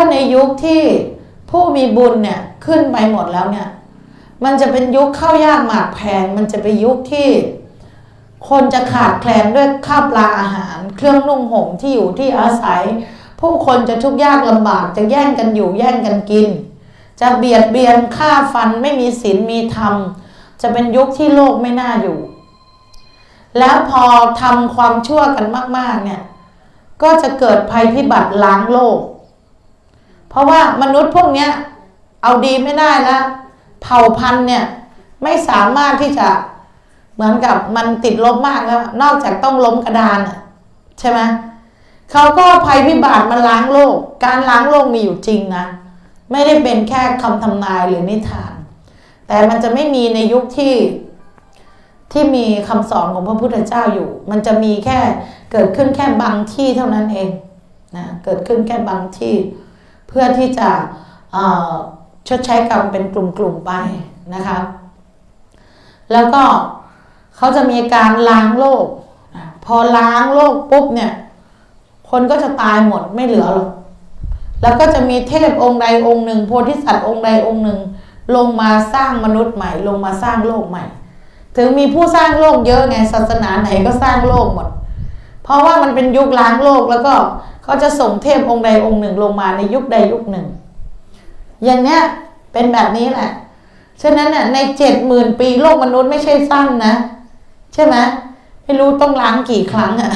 ถ้าในยุคที่ผู้มีบุญเนี่ยขึ้นไปหมดแล้วเนี่ย มันจะเป็นยุคข้าวยากหมากแพง มันจะเป็นยุคที่ คนจะขาดแคลนด้วยข้าวปลาอาหาร เครื่องนุ่งห่มที่อยู่ที่อาศัย ผู้คนจะทุกข์ยากลำบากจะแย่งกันอยู่แย่งกันกิน จะเบียดเบียนฆ่าฟันไม่มีศีลมีธรรม จะเป็นยุคที่โลกไม่น่าอยู่ แล้วพอทำความชั่วกันมาก ๆ เนี่ย ก็จะเกิดภัยพิบัติล้างโลก เพราะว่ามนุษย์พวกเนี้ยเอาดีไม่ได้แล้วเผ่าพันธุ์เนี่ยไม่สามารถที่จะเหมือนกับมันติดลบมากแล้ว นอกจากต้องล้มกระดานอะใช่ไหมเขาก็ภัยพิบัติมาล้างโลก การล้างโลกมีอยู่จริงนะ ไม่ได้เป็นแค่คำทำนายหรือนิทาน แต่มันจะไม่มีในยุคที่ที่มีคำสอนของพระพุทธเจ้าอยู่ มันจะมีแค่เกิดขึ้นแค่บางที่เท่านั้นเองนะเกิดขึ้นแค่บางที่ เพื่อที่จะชดใช้กรรมเป็นกลุ่มๆไปนะคะ แล้วก็เขาจะมีการล้างโลก พอล้างโลกปุ๊บเนี่ย คนก็จะตายหมดไม่เหลือหรอกแล้วก็จะมีเทพองค์ใดองค์หนึ่งโพธิสัตว์องค์ใดองค์หนึ่ง ลงมาสร้างมนุษย์ใหม่ ลงมาสร้างโลกใหม่ ถึงมีผู้สร้างโลกเยอะไงศาสนาไหนก็สร้างโลกหมด เพราะว่ามันเป็นยุคล้างโลกแล้วก็เขาจะส่งเทพองค์ใดองค์หนึ่งลงมาในยุคใดยุคหนึ่ง อย่างเนี้ยเป็นแบบนี้แหละ ฉะนั้นเนี่ยในเจ็ดหมื่นปีโลกมนุษย์ไม่ใช่สั้นนะ ใช่ไหมไม่รู้ต้องล้างกี่ครั้งอะ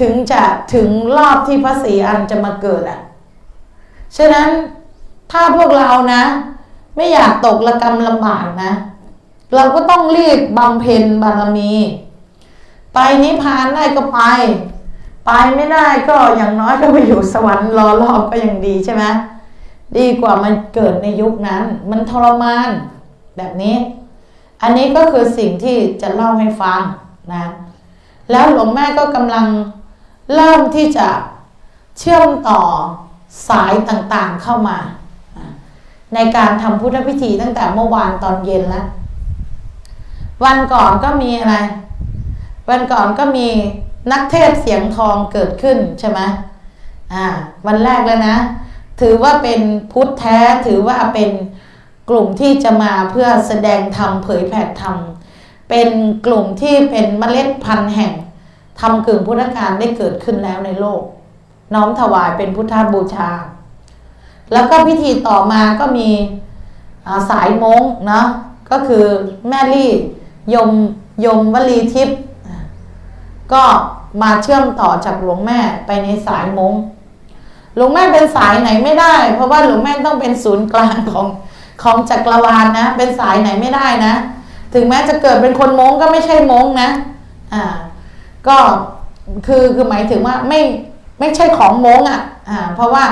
ถึงจะถึงรอบที่พระศรีอันจะมาเกิดอะฉะนั้นถ้าพวกเรานะ ไม่อยากตกระกรรมลำบากนะ เราก็ต้องรีบบำเพ็ญบารมี ไปนิพพานได้ก็ไป ไปไม่ได้ก็อย่างน้อยก็ไปอยู่สวรรค์รอรอบก็ยังดีใช่ไหมดีกว่ามันเกิดในยุคนั้น มันทรมานแบบนี้ อันนี้ก็คือสิ่งที่จะเล่าให้ฟังนะแล้วหลวงแม่ก็กำลังเริ่มที่จะเชื่อมต่อสายต่างๆเข้ามา ในการทำพุทธพิธีตั้งแต่เมื่อวานตอนเย็นแล้ว วันก่อนก็มีอะไร วันก่อนก็มีนักเทศเสียงทองเกิดขึ้นใช่ไหมอ่า วันแรกแล้วนะ ถือว่าเป็นพุทธแท้ถือว่าเป็นกลุ่มที่จะมาเพื่อแสดงธรรมเผยแผ่ธรรมเป็นกลุ่มที่เป็นเมล็ดพันธุ์แห่งทำกึ่งพุทธการได้เกิดขึ้นแล้วในโลก น้อมถวายเป็นพุทธบูชา แล้วก็พิธีต่อมาก็มีสายมงเนาะก็คือแม่ลี่ยมยมวลีทิพย์ ก็มาเชื่อมต่อจากหลวงแม่ไปในสายมงหลวงแม่เป็นสายไหนไม่ได้ เพราะว่าหลวงแม่ต้องเป็นศูนย์กลางของของจักรวาลนะ เป็นสายไหนไม่ได้นะ ถึงแม้จะเกิดเป็นคนมงก็ไม่ใช่มงนะอ่าก็คือคือหมายถึงว่าไม่ไม่ใช่ของมงอะอ่าเพราะว่า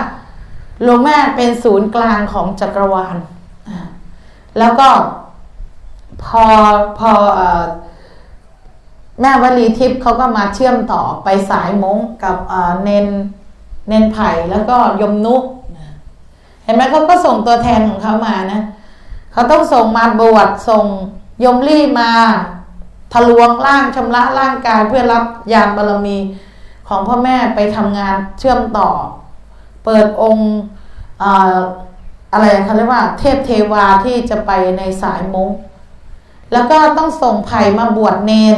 หลวงแม่เป็นศูนย์กลางของจักรวาลอ่าแล้วก็พอพออ แม่วลีทิพย์เขาก็มาเชื่อมต่อไปสายมงกับเนนเนนไผ่แล้วก็ยมนุเห็นไหมเขาก็ส่งตัวแทนของเขามานะเขาต้องส่งมาบวชส่งยมรี่มาทะลวงร่างชำระร่างกายเพื่อรับยานบารมีของพ่อแม่ไปทำงานเชื่อมต่อ เปิดองค์อะไรเขาเรียกว่า เทพเทวาที่จะไปในสายมงแล้วก็ต้องส่งไผ่มาบวชเนน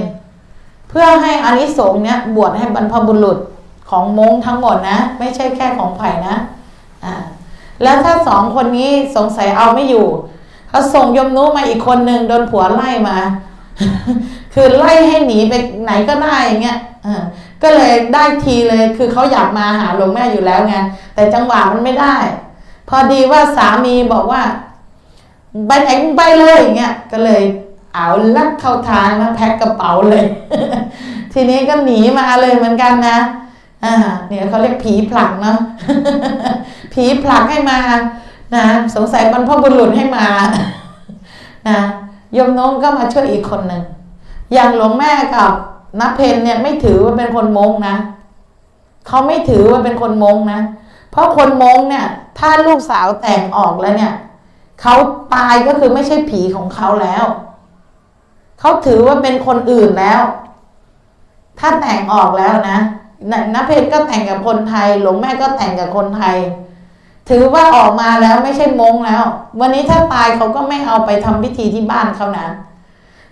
เพื่อให้อานิสงส์เนี้ยบวชให้บรรพบุรุษของมงทั้งหมดนะ ไม่ใช่แค่ของไผ่นะอ่าแล้วถ้าสองคนนี้สงสัยเอาไม่อยู่เขาส่งยมนุมาอีกคนหนึ่งโดนผัวไล่มา คือไล่ให้หนีไปไหนก็ได้อย่างเงี้ยก็เลยได้ทีเลยคือเขาอยากมาหาหลวงแม่อยู่แล้วไงแต่จังหวะมันไม่ได้ พอดีว่าสามีบอกว่าไปไหนไปเลยอย่างเงี้ยก็เลย เอาลักเข้าทางนะแพ็คกระเป๋าเลย ทีนี้ก็หนีมาเลยเหมือนกันนะอ่าเนี่ยเขาเรียกผีผลักเนาะผีผลักให้มานะสงสัยบรรพบุรุษให้มานะยมน้องก็มาช่วยอีกคนหนึ่งอย่างหลวงแม่กับนับเพนเนี่ยไม่ถือว่าเป็นคนมงนะเขาไม่ถือว่าเป็นคนมงนะ เพราะคนมงเนี่ย ถ้าลูกสาวแต่งออกแล้วเนี่ยเขาตายก็คือไม่ใช่ผีของเขาแล้ว เขาถือว่าเป็นคนอื่นแล้ว ถ้าแต่งออกแล้วนะนับเพชรก็แต่งกับคนไทย หลวงแม่ก็แต่งกับคนไทย ถือว่าออกมาแล้วไม่ใช่มงแล้ว วันนี้ถ้าตายเขาก็ไม่เอาไปทำพิธีที่บ้านเขานะ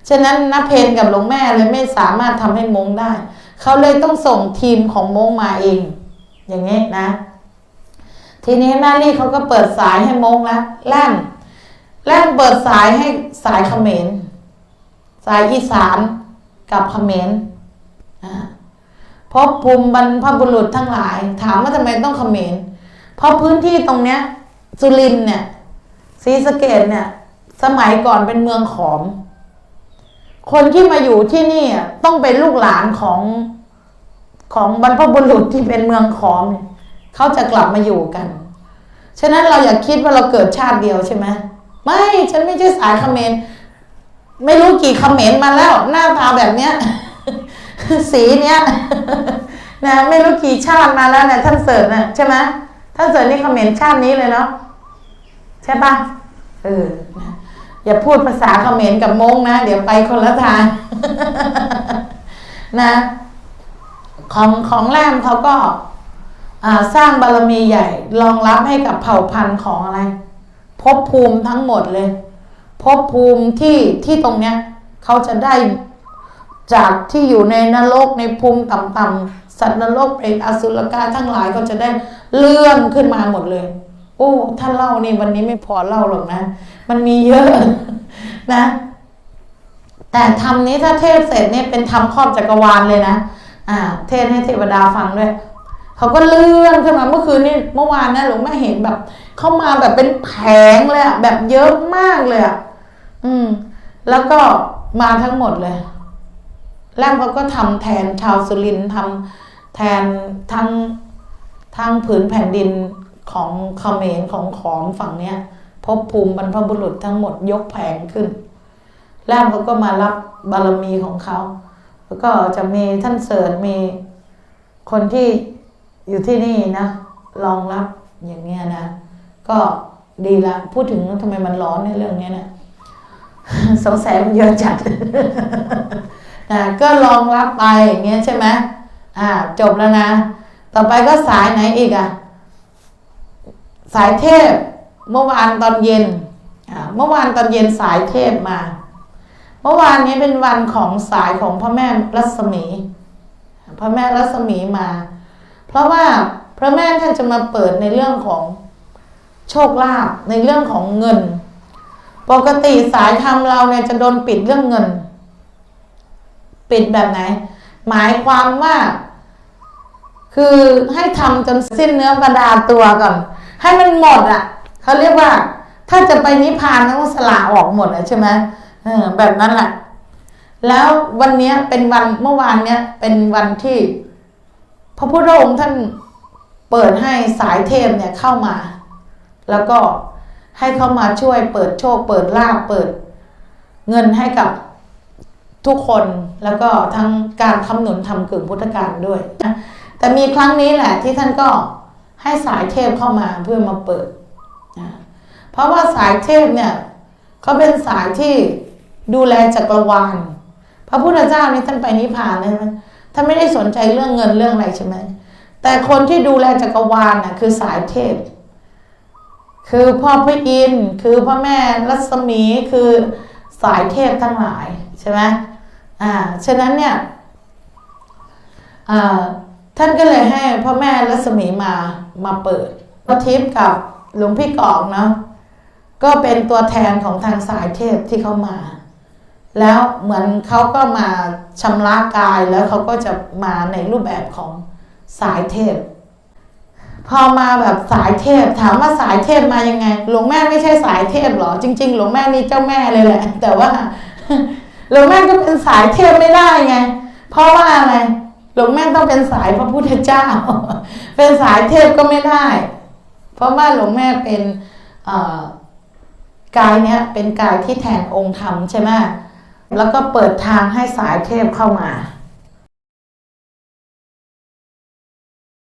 ฉะนั้นนเพนกับหลวงแม่เลยไม่สามารถทำให้มงได้ เขาเลยต้องส่งทีมของมงมาเอง อย่างนี้นะ ทีนี้แม่ลี่เขาก็เปิดสายให้มงแล้วแล่มแล่มเปิดสายให้สายเขมร สายอีสานกับเขมรอ่าพบภูมิบรรพบุรุษทั้งหลาย ถามว่าทำไมต้องเขมรเพราะพื้นที่ตรงเนี้ยสุรินเนี่ยศรีสะเกดเนี่ย สมัยก่อนเป็นเมืองขอม คนที่มาอยู่ที่นี่ต้องเป็นลูกหลานของของบรรพบุรุษที่เป็นเมืองขอมเนี่ยเขาจะกลับมาอยู่กัน ฉะนั้นเราอย่าคิดว่าเราเกิดชาติเดียวใช่ไหมไม่ ฉันไม่ใช่สายเขมร ไม่รู้กี่เขมรมนต์มาแล้ว หน้าตาแบบเนี้ย สีเนี้ยนะไม่รู้กี่ชาติมาแล้วเนี่ยท่านเสิร์ชนะใช่ไหมท่านเสิร์ชนี่คอมเขมรชาตินี้เลยเนาะใช่ปะเอออย่าพูดภาษาคอมเขมรกับมงนะเดี๋ยวไปคนละทางนะของของแรมเขาก็สร้างบารมีใหญ่รองรับให้กับเผ่าพันธุ์ของอะไรภพภูมิทั้งหมดเลย ภพภูมิที่ที่ตรงเนี้ยเขาจะได้จากที่อยู่ในนรกในภูมิต่ำๆสัตว์นรกเปรตอสุรกายทั้งหลายก็จะได้เลื่อนขึ้นมาหมดเลย โอ้ถ้านเล่านี่วันนี้ไม่พอเล่าหรอกนะ มันมีเยอะนะ แต่ธรรมนี้ถ้าเทศเสร็จเนี่ยเป็นธรรมครอบจักรวาลเลยนะอ่า เทศให้เทวดาฟังด้วยเขาก็เลื่อนขึ้นมาเมื่อคืนนี้เมื่อวานนะหลวงแม่เห็นแบบ เข้ามาแบบเป็นแผงเลยอะแบบเยอะมากเลยอะ อืม แล้วก็มาทั้งหมดเลย แล้วเขาก็ทำแทนชาวสุรินทำแทนทั้งทั้งผืนแผ่นดินของเขมรของขอมฝั่งเนี้ยภพภูมิบรรพบุรุษทั้งหมดยกแผงขึ้น แล้วเขาก็มารับบารมีของเขา แล้วก็จะมีท่านเสริญมีคนที่อยู่ที่นี่นะรองรับอย่างเงี้ยนะ ก็ดีละ พูดถึงทำไมมันร้อนในเรื่องเนี้ยเนะ สงสัยมันเยอะจัดนะก็รองรับไปอย่างเงี้ยใช่ไหมอ่าจบแล้วนะ ต่อไปก็สายไหนอีกอะ สายเทพเมื่อวานตอนเย็นอ่าเมื่อวานตอนเย็นสายเทพมา เมื่อวานนี้เป็นวันของสายของพระแม่รัศมี พระแม่รัศมีมา เพราะว่าพระแม่ท่านจะมาเปิดในเรื่องของโชคลาภในเรื่องของเงิน ปกติสายธรรมเราเนี่ยจะโดนปิดเรื่องเงิน ปิดแบบไหน หมายความว่า คือให้ทำจนสิ้นเนื้อประดาตัวก่อน ให้มันหมดอะเขาเรียกว่า ถ้าจะไปนิพพานต้องสละออกหมดอะใช่ไหมเออแบบนั้นแหละแล้ววันนี้เป็นวันเมื่อวานเนี้ยเป็นวันที่ พระพุทธองค์ท่านเปิดให้สายเทพเนี่ยเข้ามา แล้วก็ ให้เข้ามาช่วยเปิดโชค เปิดลาภเปิด เงินให้กับทุกคนแล้วก็ทั้งการคำหนุนทำกึ่งพุทธการด้วยนะแต่มีครั้งนี้แหละที่ท่านก็ให้สายเทพเข้ามาเพื่อมาเปิดนะเพราะว่าสายเทพเนี่ยเขาเป็นสายที่ดูแลจักรวาล พระพุทธเจ้านี่ท่านไปนิพพานเลยไหมท่านไม่ได้สนใจเรื่องเงินเรื่องอะไรใช่ไหมแต่คนที่ดูแลจักรวาลน่ะคือสายเทพ คือพ่อพระอินทร์คือพระแม่รัศมีคือสายเทพทั้งหลายใช่ไหมอ่าฉะนั้นเนี่ยอ่าท่านก็เลยให้พ่อแม่รัศมีมามาเปิดพระทิพย์กับหลวงพี่กอกเนาะก็เป็นตัวแทนของทางสายเทพที่เขามา แล้วเหมือนเขาก็มาชำระกายแล้วเขาก็จะมาในรูปแบบของสายเทพ พอมาแบบสายเทพถามว่าสายเทพมายังไง หลวงแม่ไม่ใช่สายเทพหรอ จริง ๆ หลวงแม่นี่เจ้าแม่เลยแหละ แต่ว่าหลวงแม่ก็เป็นสายเทพไม่ได้ไง เพราะว่าอะไรหลวงแม่ต้องเป็นสายพระพุทธเจ้า เป็นสายเทพก็ไม่ได้ เพราะว่าหลวงแม่เป็นกายเนี้ยเป็นกายที่แทนองค์ธรรมใช่ไหมแล้วก็เปิดทางให้สายเทพเข้ามา